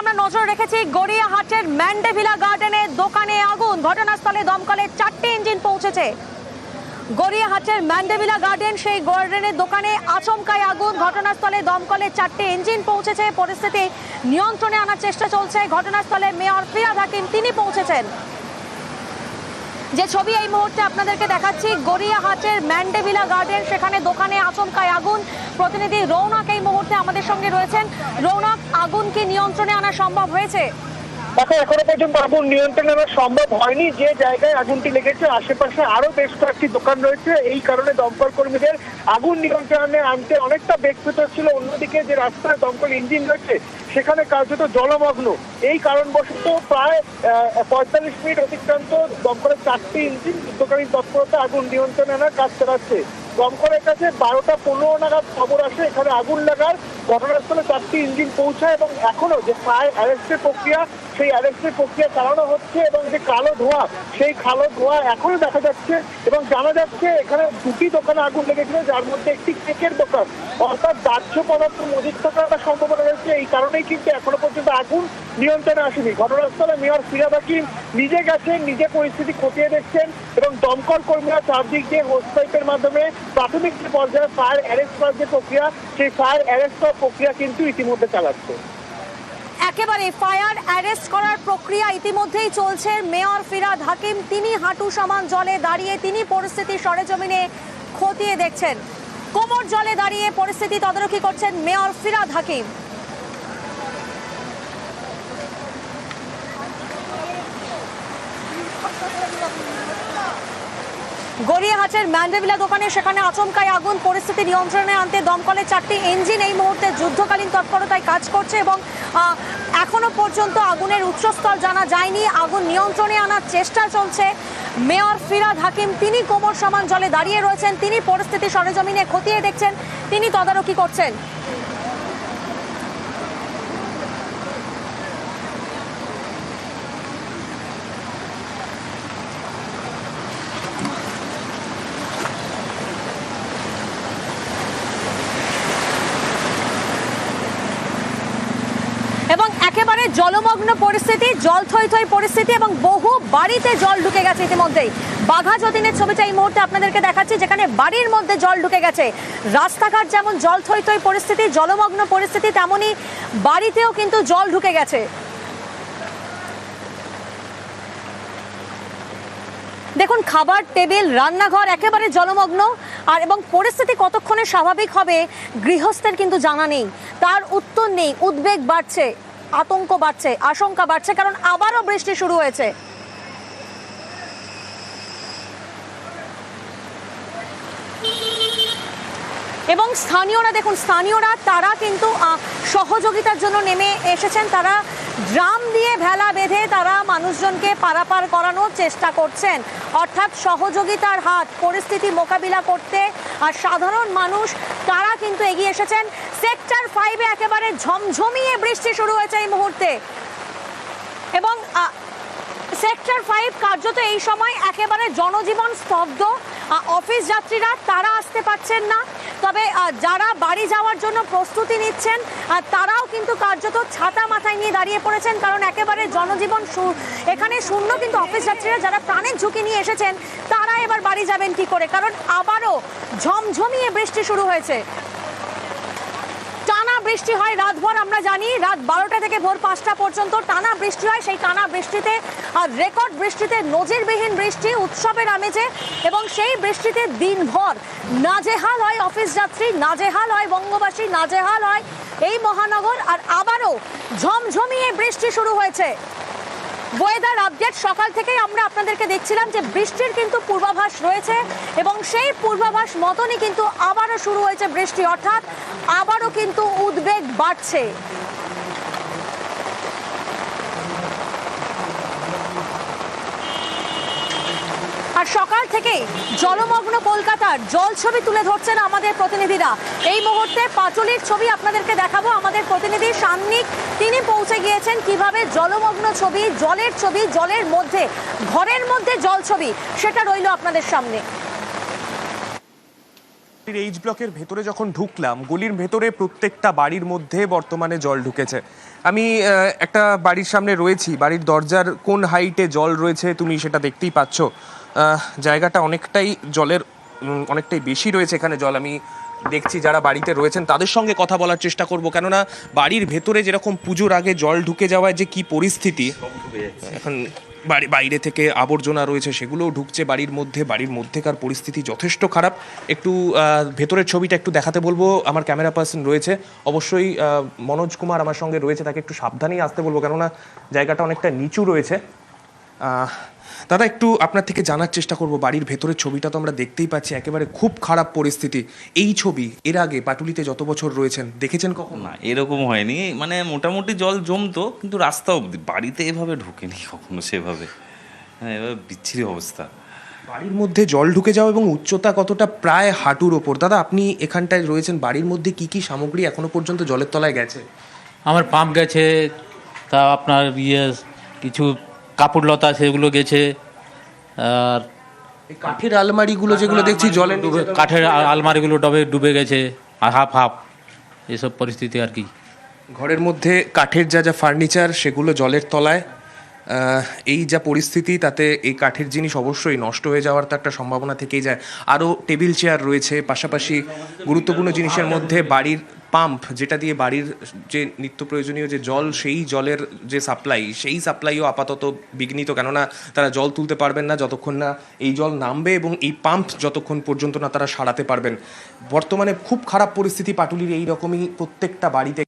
আমরা নজর রেখেছি, গড়িয়াহাটের ম্যান্ডেভিলা গার্ডেনে দোকানে আগুন, ঘটনাস্থলে দমকলের চারটে ইঞ্জিন পৌঁছেছে। গড়িয়াহাটের ম্যান্ডেভিলা গার্ডেন, সেই গার্ডেনের দোকানে আচমকায় আগুন, ঘটনাস্থলে দমকলের চারটে ইঞ্জিন পৌঁছেছে, পরিস্থিতি নিয়ন্ত্রণে আনার চেষ্টা চলছে। ঘটনাস্থলে মেয়র ফিরাদ হাকিম, তিনি পৌঁছেছেন। যে ছবি এই মুহূর্তে আপনাদেরকে দেখাচ্ছি, গড়িয়াহাটের ম্যান্ডেভিলা গার্ডেন, সেখানে দোকানে আচমকায় আগুন। প্রতিনিধি রৌনক এই মুহূর্তে আমাদের সঙ্গে রয়েছেন। রৌনক, আগুন কি নিয়ন্ত্রণে আনা সম্ভব হয়েছে? দেখো, এখনও পর্যন্ত আগুন নিয়ন্ত্রণে আনা সম্ভব হয়নি। যে জায়গায় আগুনটি লেগেছে, আশেপাশে আরও বেশ কয়েকটি দোকান রয়েছে। এই কারণে দমকল কর্মীদের আগুন নিয়ন্ত্রণে আনতে অনেকটা বেগ পেতে হচ্ছিল অন্যদিকে যে রাস্তায় দমকল ইঞ্জিন রয়েছে, সেখানে কার্যত জলমগ্ন। এই কারণবশত প্রায় পঁয়তাল্লিশ মিনিট অতিক্রান্ত দমকলের চারটি ইঞ্জিন যুদ্ধকালীন তৎপরতা আগুন নিয়ন্ত্রণে আনার কাজ চালাচ্ছে। দমকলের কাছে বারোটা পনেরো নাগাদ খবর আসে। এখানে আগুন লাগার ঘটনাস্থলে চারটি ইঞ্জিন পৌঁছায় এবং এখনও যে ফায়ার অ্যারেস্টের প্রক্রিয়া, সেই অ্যারেস্টের প্রক্রিয়া চালানো হচ্ছে এবং যে কালো ধোঁয়া, সেই কালো ধোঁয়া এখনও দেখা যাচ্ছে এবং জানা যাচ্ছে এখানে দুটি দোকানে আগুন লেগেছিল, যার মধ্যে একটি কেকের দোকান, অর্থাৎ দাহ্য পদার্থ মজুত থাকার সম্ভাবনা রয়েছে। এই কারণেই কিন্তু আগুন নিয়ন্ত্রণে আসেনি। ঘটনাস্থলে মেয়র ফিরাদ হাকিম নিজে গেছেন, নিজে পরিস্থিতি খতিয়ে দেখছেন এবং দমকল কর্মীরা চারদিক দিয়ে হোস পাইপের মাধ্যমে প্রাথমিক যে পর্যায়ে ফায়ার অ্যারেস্ট করার যে প্রক্রিয়া, সেই ফায়ার অ্যারেস্ট করার প্রক্রিয়া কিন্তু ইতিমধ্যে চালাচ্ছে। একেবারে ফায়ার অ্যারেস্ট করার প্রক্রিয়া ইতিমধ্যেই চলছে। মেয়র ফিরাদ হাকিম, তিনি হাঁটু সমান জলে দাঁড়িয়ে তিনি পরিস্থিতি সরেজমিনে খতিয়ে দেখছেন। কোমর জলে দাঁড়িয়ে পরিস্থিতি তদারকি করছেন মেয়র ফিরাদ হাকিম। গড়িয়াহাটের ম্যান্ডেভিলা দোকানে সেখানে আচমকায় আগুন। পরিস্থিতি নিয়ন্ত্রণে আনতে দমকলের চারটি ইঞ্জিন এই মুহূর্তে যুদ্ধকালীন তৎপরতায় কাজ করছে এবং এখনও পর্যন্ত আগুনের উৎসস্থল জানা যায়নি। আগুন নিয়ন্ত্রণে আনার চেষ্টা চলছে। মেয়র ফিরাদ হাকিম, তিনি কোমর সমান জলে দাঁড়িয়ে রয়েছেন। তিনি পরিস্থিতি সরেজমিনে খতিয়ে দেখছেন। তিনি তদারকি করছেন এবং একেবারে জলমগ্ন পরিস্থিতি, জল থই থই পরিস্থিতি এবং বহু বাড়িতে জল ঢুকে গেছে ইতিমধ্যেই। বাঘা যতীনের ছবিটা এই মুহূর্তে আপনাদেরকে দেখাচ্ছি, যেখানে বাড়ির মধ্যে জল ঢুকে গেছে। রাস্তাঘাট যেমন জল থই থই পরিস্থিতি, জলমগ্ন পরিস্থিতি তেমনই বাড়িতেও কিন্তু জল ঢুকে গেছে। দেখুন, খাবার, টেবিল, রান্নাঘর একেবারে জলমগ্ন, আর এবং পরিস্থিতি কতক্ষণে স্বাভাবিক হবে, গৃহস্থের কিন্তু জানা নেই। তার উত্তর নেই, উদ্বেগ বাড়ছে। আতঙ্ক বাড়ছে আশঙ্কা বাড়ছে কারণ আবারও বৃষ্টি শুরু হয়েছে। এবং স্থানীয়রা দেখুন, স্থানীয়রা তারা কিন্তু সহযোগিতার জন্য নেমে এসেছেন। তারা ড্রাম দিয়ে ভেলা বেঁধে তারা মানুষজনকে পারাপার করানোর চেষ্টা করছেন। অর্থাৎ সহযোগিতার হাত, পরিস্থিতি মোকাবিলা করতে, আর সাধারণ মানুষ, তারা কিন্তু এগিয়ে এসেছেন। সেক্টর ফাইভে একেবারে ঝমঝমিয়ে বৃষ্টি শুরু হয়েছে এই মুহূর্তে। এবং সেক্টর ফাইভ কার্যত এই সময় একেবারে জনজীবন স্তব্ধ। অফিস যাত্রীরা, তারা আসতে পারছেন না। তবে যারা বাড়ি যাওয়ার জন্য প্রস্তুতি নিচ্ছেন তারাও কিন্তু কার্যত ছাতা মাথায় নিয়ে দাঁড়িয়ে পড়েছেন, কারণ একেবারে জনজীবন এখানে শূন্য কিন্তু অফিস যাত্রীরা যারা প্রাণের ঝুঁকি নিয়ে এসেছেন, তারা এবার বাড়ি যাবেন কি করে? কারণ আবারও ঝমঝমিয়ে বৃষ্টি শুরু হয়েছে। বৃষ্টি হয় রাতভর আমরা জানি রাত বারোটা থেকে ভোর পাঁচটা পর্যন্ত টানা বৃষ্টি হয়। সেই টানা বৃষ্টিতে আর রেকর্ড বৃষ্টিতে নজিরবিহীন বৃষ্টি উৎসবের আমেজে এবং সেই বৃষ্টিতে দিনভর নাজেহাল হয় অফিস যাত্রী, নাজেহাল হয় বঙ্গবাসী, নাজেহাল হয় এই মহানগর। আর আবারও ঝমঝমিয়ে বৃষ্টি শুরু হয়েছে। ওয়েদার আপডেট সকাল থেকেই আমরা আপনাদেরকে দেখছিলাম যে বৃষ্টির কিন্তু পূর্বাভাস রয়েছে এবং সেই পূর্বাভাস মতনই কিন্তু আবারও শুরু হয়েছে বৃষ্টি। অর্থাৎ আবারও কিন্তু উদ্বেগ বাড়ছে। আর সকাল থেকেই জলমগ্ন কলকাতার জল ছবি তুলে ধরছেন আমাদের প্রতিনিধিরা। এই মুহূর্তে পাঁচলির ছবি আপনাদেরকে দেখাবো। আমাদের প্রতিনিধি সান্নিক, তিনি পৌঁছে গিয়েছেন কীভাবে জলমগ্ন ছবি, জলের ছবি, জলের মধ্যে, ঘরের মধ্যে জল ছবি, সেটা রইল আপনাদের সামনে। এইচ ব্লকের ভেতরে যখন ঢুকলাম, গলির ভেতরে প্রত্যেকটা বাড়ির মধ্যে বর্তমানে জল ঢুকেছে। আমি একটা বাড়ির সামনে রয়েছি। বাড়ির দরজার কোন হাইটে জল রয়েছে তুমি সেটা দেখতেই পাচ্ছ। জায়গাটা অনেকটাই জলের অনেকটাই বেশি রয়েছে এখানে জল। আমি দেখছি যারা বাড়িতে রয়েছেন, তাদের সঙ্গে কথা বলার চেষ্টা করব। কেননা বাড়ির ভেতরে যেরকম পুজোর আগে জল ঢুকে যাওয়ায় যে কি পরিস্থিতি, এখন বাড়ি, বাইরে থেকে আবর্জনা রয়েছে সেগুলোও ঢুকছে বাড়ির মধ্যে। বাড়ির মধ্যেকার পরিস্থিতি যথেষ্ট খারাপ। একটু ভেতরের ছবিটা একটু দেখাতে বলব। আমার ক্যামেরা পার্সন রয়েছে। অবশ্যই মনোজ কুমার আমার সঙ্গে রয়েছে, তাকে একটু সাবধানেই আসতে বলব। কেননা জায়গাটা অনেকটা নিচু রয়েছে। দাদা একটু আপনার থেকে জানার চেষ্টা করব বাড়ির ভেতরের ছবিটা তো আমরা দেখতেই পাচ্ছি একেবারে খুব খারাপ পরিস্থিতি। এই ছবি এর আগে পাটুলিতে যত বছর রয়েছেন দেখেছেন কখন? না এরকম হয়নি। মানে মোটামুটি জল জমতো কিন্তু রাস্তা অবধি বাড়িতে এভাবে ঢোকেনি কখনো সেভাবে। হ্যাঁ এভাবে বিচ্ছিরি অবস্থা। বাড়ির মধ্যে জল ঢুকে যাওয়া এবং উচ্চতা কতটা প্রায় হাঁটুর ওপর। দাদা আপনি এখানটায় রয়েছেন বাড়ির মধ্যে কি কি সামগ্রী এখনও পর্যন্ত জলের তলায় গেছে? আমার পাম্প গেছে তা আপনার ইয়ে কিছু কাপড় লতা সেগুলো গেছে আর এই কাঠের আলমারিগুলো যেগুলো দেখছি জলে ডুবে কাঠের আলমারিগুলো ডবে ডুবে গেছে আর হাফ হাফ এসব পরিস্থিতি আর কি। ঘরের মধ্যে কাঠের যা যা ফার্নিচার সেগুলো জলের তলায় এই যা পরিস্থিতি তাতে এই কাঠের জিনিস অবশ্যই নষ্ট হয়ে যাওয়ার তো একটা সম্ভাবনা থেকেই যায়। আরও টেবিল চেয়ার রয়েছে পাশাপাশি গুরুত্বপূর্ণ জিনিসের মধ্যে বাড়ির পাম্প যেটা দিয়ে বাড়ির যে নিত্য প্রয়োজনীয় যে জল, সেই জলের যে সাপ্লাই সেই সাপ্লাইও আপাতত বিঘ্নিত। কেননা তারা জল তুলতে পারবেন না যতক্ষণ না এই জল নামবে এবং এই পাম্প যতক্ষণ পর্যন্ত না তারা সারাতে পারবেন। বর্তমানে খুব খারাপ পরিস্থিতি পাটুলির এই রকমই প্রত্যেকটা বাড়িতে